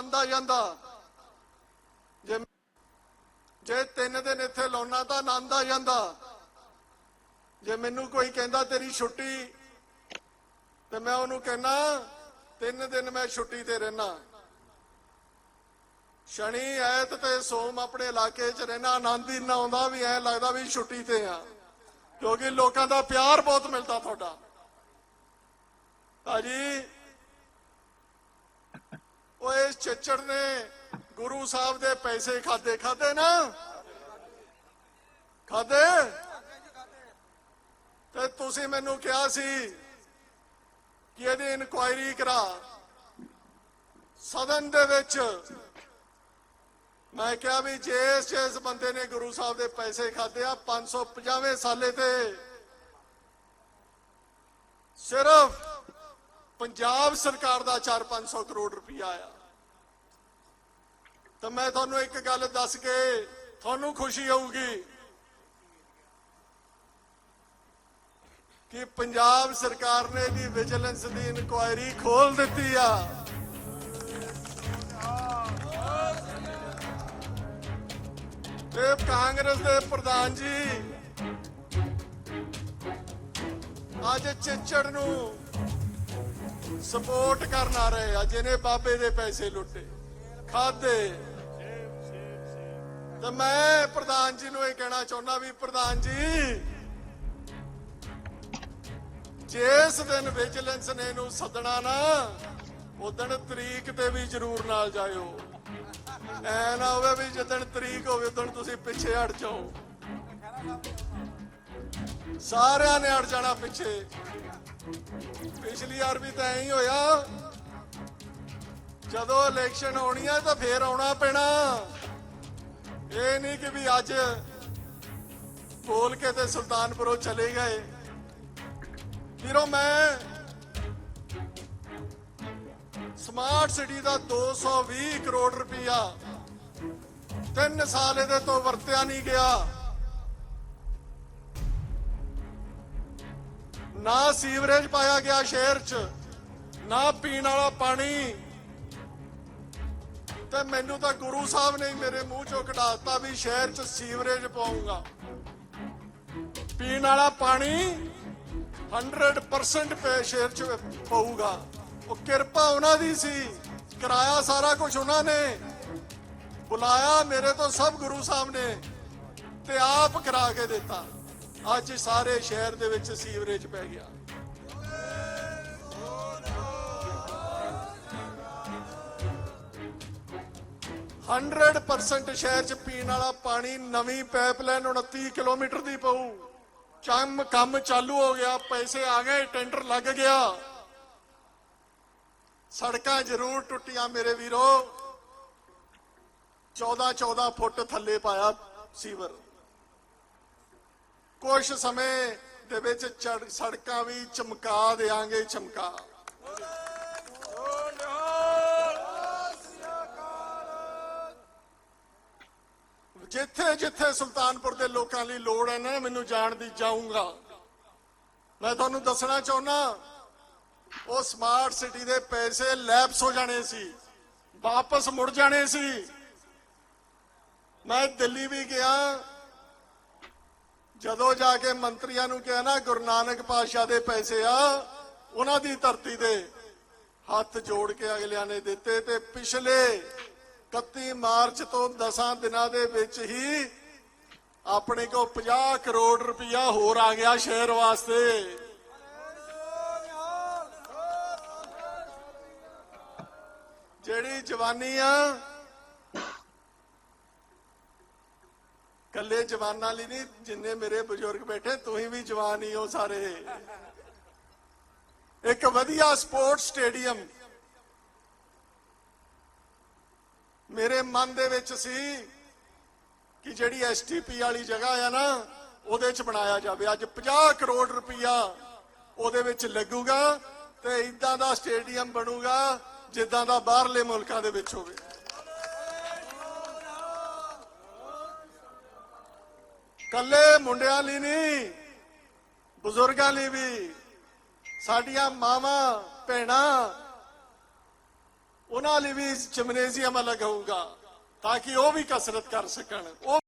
ਆਨੰਦ ਜਾਂਦਾ। ਜੇ ਜੇ ਤਿੰਨ ਦਿਨ ਇੱਥੇ ਲਾਉਣਾ ਤਾਂ ਆਨੰਦ ਆ ਜਾਂਦਾ। ਜੇ ਮੈਨੂੰ ਕੋਈ ਕਹਿੰਦਾ ਤੇਰੀ ਛੁੱਟੀ, ਤੇ ਮੈਂ ਉਹਨੂੰ ਕਹਿਣਾ, ਤਿੰਨ ਦਿਨ ਮੈਂ ਛੁੱਟੀ ਤੇ ਰਹਿਣਾ। ਸ਼ਨੀ, ਐਤ ਤੇ ਸੋਮ ਆਪਣੇ ਇਲਾਕੇ 'ਚ ਰਹਿਣਾ, ਆਨੰਦ ਹੀ ਨਾ ਆਉਂਦਾ ਵੀ ਐ ਲੱਗਦਾ ਵੀ ਛੁੱਟੀ ਤੇ ਆ। ਕਿਉਂਕਿ ਲੋਕਾਂ ਦਾ ਪਿਆਰ ਬਹੁਤ ਮਿਲਦਾ ਤੁਹਾਡਾ। ਭਾਜੀ ਉਹ ਨੇ ਗੁਰੂ ਸਾਹਿਬ ਦੇ ਪੈਸੇ ਖਾਦੇ ਖਾਦੇ ਨਾ? ਖਾਦੇ? ਤੇ ਤੁਸੀਂ ਮੈਨੂੰ ਕਿਹਾ ਸੀ ਕਿ ਇਹਦੀ ਇਨਕੁਆਇਰੀ ਕਰਾ। ਸਦਨ ਦੇ ਵਿੱਚ ਮੈਂ ਕਿਹਾ ਵੀ ਜੇ ਜਿਸ ਬੰਦੇ ਨੇ ਗੁਰੂ ਸਾਹਿਬ ਦੇ ਪੈਸੇ ਖਾਦੇ ਆ 550 ਸਾਲੇ ਤੇ ਸਿਰਫ ਪੰਜਾਬ ਸਰਕਾਰ ਦਾ 4-500 ਕਰੋੜ ਰੁਪਇਆ ਆ ਤਾਂ ਮੈਂ ਤੁਹਾਨੂੰ ਇੱਕ ਗੱਲ ਦੱਸ ਕੇ ਤੁਹਾਨੂੰ ਖੁਸ਼ੀ ਹੋਊਗੀ ਕਿ ਪੰਜਾਬ ਸਰਕਾਰ ਨੇ ਦੀ ਵਿਜੀਲੈਂਸ ਦੀ ਇਨਕੁਆਇਰੀ ਖੋਲ ਦਿੱਤੀ ਆ। ਤੇ ਕਾਂਗਰਸ ਦੇ ਪ੍ਰਧਾਨ ਜੀ, ਅੱਜ ਚਿੱਚੜ ਨੂੰ ਸਪੋਰਟ ਕਰਨ ਆ ਰਹੇ ਆ, ਜਿਹਨੇ ਬਾਬੇ ਦੇ ਪੈਸੇ ਲੁੱਟੇ ਖਾਦੇ ਤੇ ਮੈਂ ਪ੍ਰਧਾਨ ਜੀ ਨੂੰ ਇਹ ਕਹਿਣਾ ਚਾਹੁੰਦਾ ਵੀ ਪ੍ਰਧਾਨ ਜੀ ਜਿਸ ਦਿਨ ਵਿਜੀਲੈਂਸ ਨੇ ਇਹਨੂੰ ਸੱਦਣਾ ਨਾ, ਉਦਣ ਤਰੀਕ ਤੇ ਵੀ ਜ਼ਰੂਰ ਨਾਲ ਜਾਇਓ। ਐ ਨਾ ਹੋਵੇ ਵੀ ਜਦੋਂ ਤਰੀਕ ਹੋਵੇ ਉਦੋਂ ਤੁਸੀਂ ਪਿੱਛੇ ਹਟ ਜਾਓ। ਸਾਰਿਆਂ ਨੇ ਹਟ ਜਾਣਾ ਪਿੱਛੇ। ਪਿਛਲੀ ਵਾਰ ਵੀ ਤਾਂ ਐਂ ਹੀ ਹੋਇਆ। ਜਦੋਂ ਇਲੈਕਸ਼ਨ ਹੋਣੀ ਆ ਤਾਂ ਫੇਰ ਆਉਣਾ ਪੈਣਾ। ਇਹ ਨਹੀਂ ਕਿ ਵੀ ਅੱਜ ਬੋਲ ਕੇ ਤੇ ਸੁਲਤਾਨਪੁਰੋਂ ਚਲੇ ਗਏ। ਵੀਰੋ, ਮੈਂ ਸਮਾਰਟ ਸਿਟੀ ਦਾ 220 ਕਰੋੜ ਰੁਪਇਆ ਤਿੰਨ ਸਾਲ ਇਹਦੇ ਤੋਂ ਵਰਤਿਆ ਨਹੀਂ ਗਿਆ। ਨਾ ਸੀਵਰੇਜ ਪਾਇਆ ਗਿਆ ਸ਼ਹਿਰ 'ਚ, ਨਾ ਪੀਣ ਵਾਲਾ ਪਾਣੀ। ਤੇ ਮੈਨੂੰ ਤਾਂ ਗੁਰੂ ਸਾਹਿਬ ਨੇ ਮੇਰੇ ਮੂੰਹ 'ਚੋਂ ਕਢਾਤਾ ਵੀ ਸ਼ਹਿਰ 'ਚ ਸੀਵਰੇਜ ਪਾਉਂਗਾ। ਪੀਣ ਵਾਲਾ ਪਾਣੀ 100% ਪੇ ਸ਼ਹਿਰ 'ਚ ਪਊਗਾ। ਉਹ ਕਿਰਪਾ ਉਹਨਾਂ ਦੀ ਸੀ, ਕਰਾਇਆ ਸਾਰਾ ਕੁਝ ਉਹਨਾਂ ਨੇ। ਬੁਲਾਇਆ ਮੇਰੇ ਤੋਂ ਸਭ ਗੁਰੂ ਸਾਹਿਬ ਨੇ ਤੇ ਆਪ ਕਰਾ ਕੇ ਦਿੱਤਾ। ਅੱਜ ਸਾਰੇ ਸ਼ਹਿਰ ਦੇ ਵਿੱਚ ਸੀਵਰੇਜ ਪੈ ਗਿਆ। ਹੰਡਰਡ ਪਰਸੈਂਟ ਸ਼ਹਿਰ ਚ ਪੀਣ ਵਾਲਾ ਪਾਣੀ ਨਵੀਂ ਪਾਈਪਲਾਈਨ 29 ਕਿਲੋਮੀਟਰ ਦੀ ਪਊ। ਚੰਮ ਕੰਮ ਚਾਲੂ ਹੋ ਗਿਆ, ਪੈਸੇ ਆ ਗਏ, ਟੈਂਡਰ ਲੱਗ ਗਿਆ। ਸੜਕਾਂ ਜ਼ਰੂਰ ਟੁੱਟੀਆਂ ਮੇਰੇ ਵੀਰੋ। 14 14 ਫੁੱਟ ਥੱਲੇ ਪਾਇਆ ਸੀਵਰ। ਕੁਝ ਸਮੇਂ ਦੇ ਵਿੱਚ ਚੜ- ਸੜਕਾਂ ਵੀ ਚਮਕਾ ਦੇਾਂਗੇ ਚਮਕਾ। ਜਿੱਥੇ ਜਿੱਥੇ ਸੁਲਤਾਨਪੁਰ ਦੇ ਲੋਕਾਂ ਲਈ ਲੋੜ ਹੈ ਨਾ, ਮੈਨੂੰ ਜਾਣ ਦੀ ਜਾਊਂਗਾ। ਮੈਂ ਤੁਹਾਨੂੰ ਦੱਸਣਾ ਚਾਹੁੰਦਾ ਉਹ ਸਮਾਰਟ ਸਿਟੀ ਦੇ ਪੈਸੇ ਲੈਪਸ ਹੋ ਜਾਣੇ ਸੀ, ਵਾਪਸ ਮੁੜ ਜਾਣੇ ਸੀ। ਮੈਂ ਦਿੱਲੀ ਵੀ ਗਿਆ, ਜਦੋਂ ਜਾ ਕੇ ਮੰਤਰੀਆਂ ਨੂੰ ਕਿਹਾ ਨਾ, ਗੁਰੂ ਨਾਨਕ ਪਾਤਸ਼ਾਹ ਦੇ ਪੈਸੇ ਆ, ਉਹਨਾਂ ਦੀ ਧਰਤੀ ਦੇ ਹੱਥ ਜੋੜ ਕੇ ਅਗਲਿਆਂ ਨੇ ਦਿੱਤੇ ਤੇ ਪਿਛਲੇ 31 ਮਾਰਚ ਤੋਂ 10 ਦਿਨਾਂ ਦੇ ਵਿੱਚ ਹੀ ਆਪਣੇ ਕੋਲ 50 ਕਰੋੜ ਰੁਪਇਆ ਹੋਰ ਆ ਗਿਆ ਸ਼ਹਿਰ ਵਾਸਤੇ। ਜਿਹੜੀ ਜਵਾਨੀ ਆ ਕੱਲੇ ਜਵਾਨਾਂ ਲਈ ਨਹੀਂ, ਜਿੰਨੇ ਮੇਰੇ ਬਜ਼ੁਰਗ ਬੈਠੇ ਤੁਸੀਂ ਵੀ ਜਵਾਨ ਹੀ ਹੋ ਸਾਰੇ। ਇੱਕ ਵਧੀਆ ਸਪੋਰਟਸ ਸਟੇਡੀਅਮ ਮੇਰੇ ਮਨ ਦੇ ਵਿੱਚ ਸੀ ਕਿ ਜਿਹੜੀ ਐਸਟੀਪੀ ਵਾਲੀ ਜਗ੍ਹਾ ਆ ਨਾ, ਉਹਦੇ ਚ ਬਣਾਇਆ ਜਾਵੇ। ਅੱਜ 50 ਕਰੋੜ ਰੁਪਇਆ ਉਹਦੇ ਵਿੱਚ ਲੱਗੂਗਾ ਤੇ ਇਦਾਂ ਦਾ ਸਟੇਡੀਅਮ ਬਣੂਗਾ ਜਿੱਦਾਂ ਦਾ ਬਾਹਰਲੇ ਮੁਲਕਾਂ ਦੇ ਵਿੱਚ ਹੋਵੇ। ਕੱਲੇ ਮੁੰਡਿਆਂ ਲਈ ਨਹੀਂ, ਬਜ਼ੁਰਗਾਂ ਲਈ ਵੀ, ਸਾਡੀਆਂ ਮਾਵਾਂ, ਭੈਣਾਂ ਉਹਨਾਂ ਲਈ ਵੀ ਜਿਮਨੇਜ਼ੀਅਮ ਅਲੱਗ ਹੋਊਗਾ ਤਾਂ ਕਿ ਉਹ ਵੀ ਕਸਰਤ ਕਰ ਸਕਣ ਉਹ